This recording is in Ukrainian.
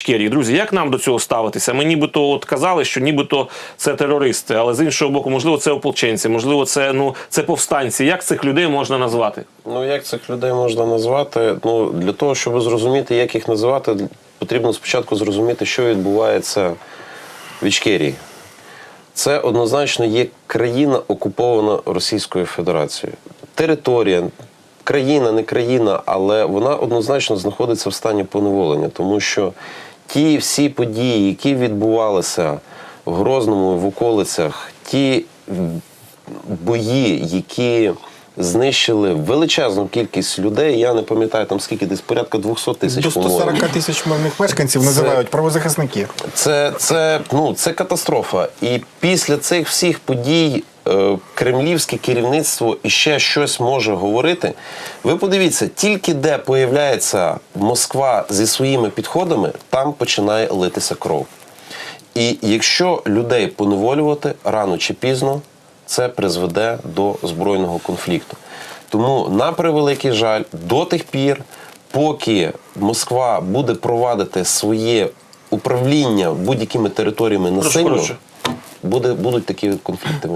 Ічкерії. Друзі, як нам до цього ставитися? Ми нібито от казали, що нібито це терористи, але з іншого боку, можливо, це ополченці, можливо, це ну це повстанці. Як цих людей можна назвати? Ну, як цих людей можна назвати? Ну, для того, щоб зрозуміти, як їх називати, потрібно спочатку зрозуміти, що відбувається в Ічкерії. Це однозначно є країна, окупована Російською Федерацією. Територія, країна, не країна, але вона однозначно знаходиться в стані поневолення, тому що ті всі події, які відбувалися в Грозному, в околицях, ті бої, які знищили величезну кількість людей. Я не пам'ятаю там скільки десь порядка 200 тисяч. До 140 тисяч мирних мешканців називають правозахисники. Це, це, ну, це катастрофа. І після цих всіх подій е, кремлівське керівництво іще щось може говорити. Ви подивіться, тільки де появляється Москва зі своїми підходами, там починає литися кров. І якщо людей поневолювати рано чи пізно, це призведе до збройного конфлікту. Тому, на превеликий жаль, до тих пір, поки Москва буде провадити своє управління будь-якими територіями насильно, буде, будуть такі конфлікти.